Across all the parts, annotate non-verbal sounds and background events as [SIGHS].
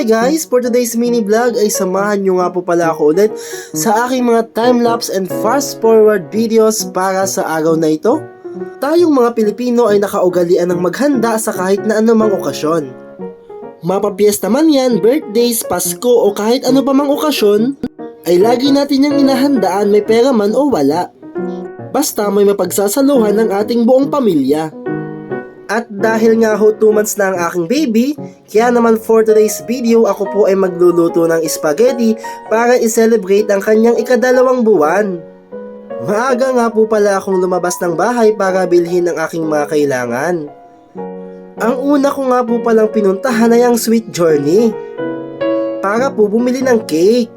Hi guys! For today's mini vlog ay samahan nyo nga po pala ako ulit sa aking mga time-lapse and fast-forward videos para sa araw na ito. Tayong mga Pilipino ay nakaugalian ng maghanda sa kahit na anumang okasyon. Mapapiesta man yan, birthdays, Pasko o kahit ano pa mang okasyon, ay lagi natin yung inahandaan may pera man o wala. Basta may mapagsasaluhan ng ating buong pamilya. At dahil nga ho 2 months na ang aking baby, kaya naman for today's video ako po ay magluluto ng spaghetti para i-celebrate ang kanyang ikadalawang buwan. Maaga nga po pala akong lumabas ng bahay para bilhin ang aking mga kailangan. Ang una ko nga po palang pinuntahan ay ang Sweet Journey para po bumili ng cake.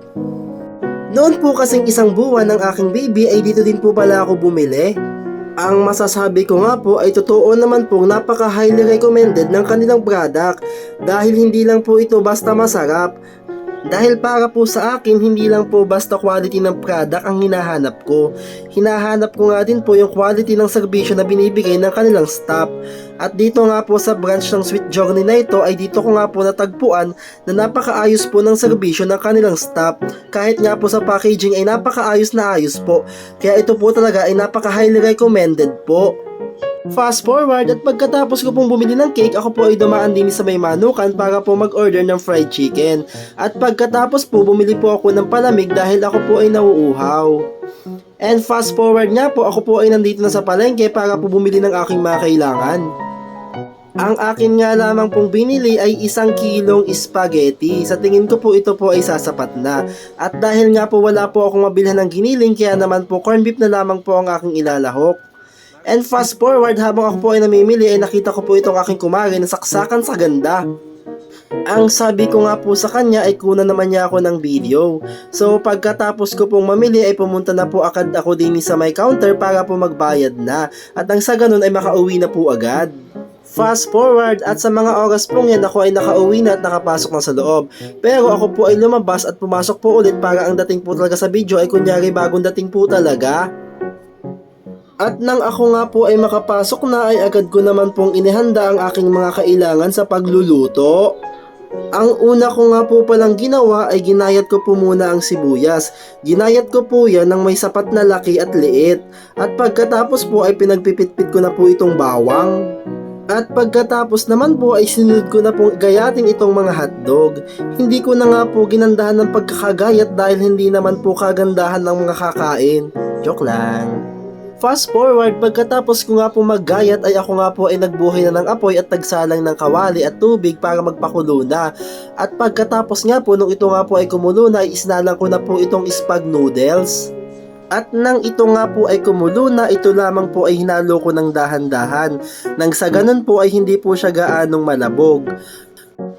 Noon po kasing isang buwan ng aking baby ay dito din po pala ako bumili. Ang masasabi ko nga po ay totoo naman pong napaka highly recommended ng kanilang product dahil hindi lang po ito basta masarap. Dahil para po sa akin, hindi lang po basta quality ng product ang hinahanap ko. Hinahanap ko nga din po yung quality ng serbisyo na binibigay ng kanilang staff. At dito nga po sa branch ng Sweet Journey na ito ay dito ko nga po natagpuan na napakaayos po ng serbisyo ng kanilang staff. Kahit nga po sa packaging ay napakaayos na ayos po. Kaya ito po talaga ay napaka highly recommended po. Fast forward at pagkatapos ko pong bumili ng cake, ako po ay dumaan din sa may manukan para po mag-order ng fried chicken. At pagkatapos po, bumili po ako ng palamig dahil ako po ay nauuhaw. And fast forward nga po, ako po ay nandito na sa palengke para po bumili ng aking mga kailangan. Ang akin nga lamang pong binili ay isang kilong spaghetti. Sa tingin ko po ito po ay sasapat na. At dahil nga po wala po akong mabilhan ng giniling, kaya naman po corn beef na lamang po ang aking ilalahok. And fast forward habang ako po ay namimili ay nakita ko po itong aking kumari na saksakan sa ganda. Ang sabi ko nga po sa kanya ay kuna naman niya ako ng video. So pagkatapos ko pong mamili ay pumunta na po agad ako din sa may counter para po magbayad na. At ang sa ganun ay makauwi na po agad. Fast forward at sa mga oras pong yan ako ay nakauwi na at nakapasok na sa loob. Pero ako po ay lumabas at pumasok po ulit para ang dating po talaga sa video ay kunyari bagong dating po talaga. At nang ako nga po ay makapasok na ay agad ko naman pong inihanda ang aking mga kailangan sa pagluluto. Ang una ko nga po palang ginawa ay ginayat ko po muna ang sibuyas. Ginayat ko po yan ng may sapat na laki at liit. At pagkatapos po ay pinagpipitpit ko na po itong bawang. At pagkatapos naman po ay sinunod ko na pong gayatin itong mga hotdog. Hindi ko na nga po ginandahan ng pagkakagayat dahil hindi naman po kagandahan ng mga kakain. Joke lang. Fast forward, pagkatapos ko nga po maggayat ay ako nga po ay nagbuhay na ng apoy at nagsalang ng kawali at tubig para magpakulo na. At pagkatapos nga po nung ito nga po ay kumulo na isnalang ko na po itong spag noodles. At nang ito nga po ay kumulo na, ito lamang po ay hinalo ko ng dahan-dahan. Nang sa ganun po ay hindi po siya gaanong malabog.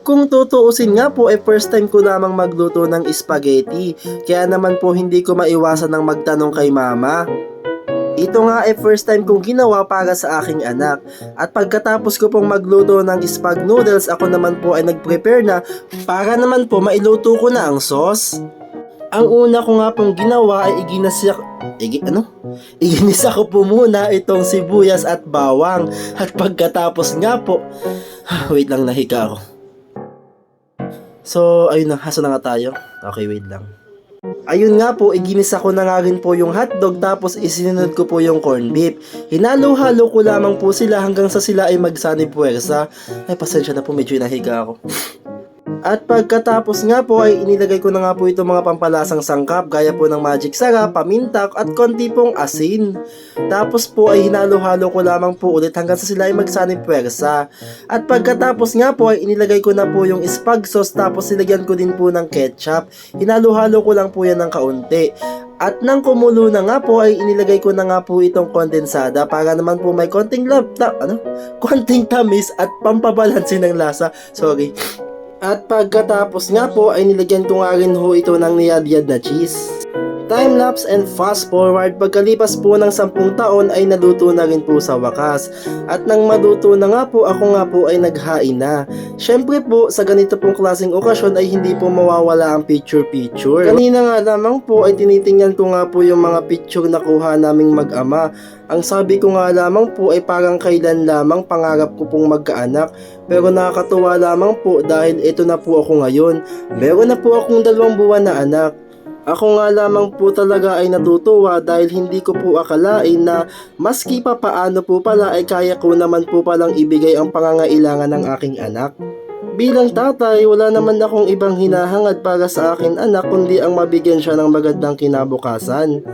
Kung tutuusin nga po ay first time ko lamang magluto ng spaghetti. Kaya naman po hindi ko maiwasan ng magtanong kay mama. Ito nga ay first time kong ginawa para sa aking anak. At pagkatapos ko pong magluto ng spag noodles, ako naman po ay nag-prepare na para naman po mailuto ko na ang sauce. Ang una ko nga pong ginawa ay iginasya Igi, ano? Iginisa ko po muna itong sibuyas at bawang. At pagkatapos nga po, [SIGHS] wait lang nahiga ako. So, ayun na, hasa na nga tayo. Okay, wait lang. Ayun nga po, iginisa ko na nga rin po yung hotdog tapos isinunod ko po yung corn beef. Hinalo-halo ko lamang po sila hanggang sa sila ay magsanib puwersa. Ay, pasensya na po, medyo nahiga ako. At pagkatapos nga po ay inilagay ko na nga po itong mga pampalasang sangkap gaya po ng magic sarap, paminta at konti pong asin. Tapos po ay hinalo-halo ko lamang po ulit hanggang sa sila ay magsanib puwersa. At pagkatapos nga po ay inilagay ko na po yung spag sauce tapos nilagyan ko din po ng ketchup. Hinalo-halo ko lang po yan ng kaunti. At nang kumulo na nga po ay inilagay ko na nga po itong kondensada para naman po may konting lab, ta, ano? [LAUGHS] Konting tamis at pampabalansin ng lasa. Sorry. At pagkatapos nga po ay nilagyan ko nga rin ho ito ng niyadyad na cheese. Time-lapse and fast forward, pagkalipas po ng 10 taon ay naluto na rin po sa wakas. At nang maluto na nga po, ako nga po ay naghain na. Syempre po, sa ganito pong klaseng okasyon ay hindi po mawawala ang picture-picture. Kanina nga lamang po ay tinitingnan ko nga po yung mga picture na kuha naming mag-ama. Ang sabi ko nga lamang po ay parang kailan lamang pangarap ko pong magkaanak. Pero nakakatuwa lamang po dahil ito na po ako ngayon. Meron na po akong dalawang buwan na anak. Ako nga lamang po talaga ay natutuwa dahil hindi ko po akalain na maski pa paano po pala ay kaya ko naman po palang ibigay ang pangangailangan ng aking anak. Bilang tatay, wala naman akong ibang hinahangad para sa akin anak kundi ang mabigyan siya ng magandang kinabukasan.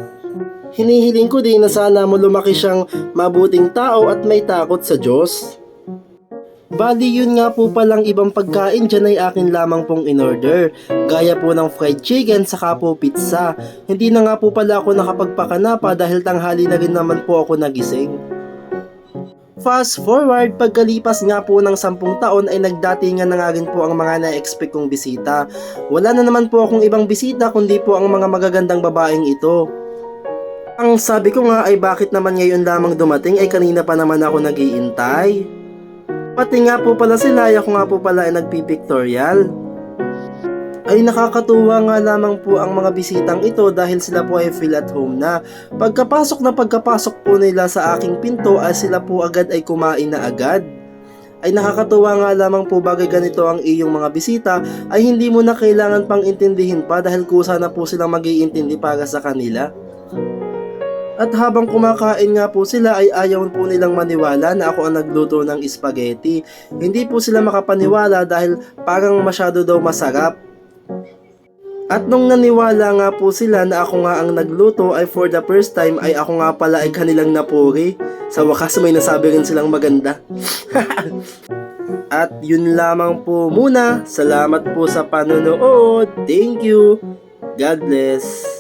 Hinihiling ko din na sana mo lumaki siyang mabuting tao at may takot sa Diyos. Bali yun nga po palang ibang pagkain dyan ay akin lamang pong in-order. Gaya po ng fried chicken saka po pizza. Hindi na nga po pala ako nakapagpakana pa dahil tanghali na rin naman po ako nagising. Fast forward, pagkalipas nga po ng 10 taon ay nagdatingan na nga rin po ang mga na-expect kong bisita. Wala na naman po akong ibang bisita kundi po ang mga magagandang babaeng ito. Ang sabi ko nga ay bakit naman ngayon lamang dumating ay kanina pa naman ako nag-iintay. Pati nga po pala sila, ako nga po pala ay nagpipictorial. Ay nakakatuwa nga lamang po ang mga bisitang ito dahil sila po ay feel at home na. Pagkapasok na pagkapasok po nila sa aking pinto ay sila po agad ay kumain na agad. Ay nakakatuwa nga lamang po bagay ganito ang iyong mga bisita ay hindi mo na kailangan pang intindihin pa dahil kusa na po silang mag-iintindi para sa kanila. At habang kumakain nga po sila ay ayaw po nilang maniwala na ako ang nagluto ng spaghetti. Hindi po sila makapaniwala dahil parang masyado daw masarap. At nung naniwala nga po sila na ako nga ang nagluto ay for the first time ay ako nga pala ay kanilang napuri. Sa wakas may nasabi rin silang maganda. [LAUGHS] At yun lamang po muna. Salamat po sa panonood. Thank you. God bless.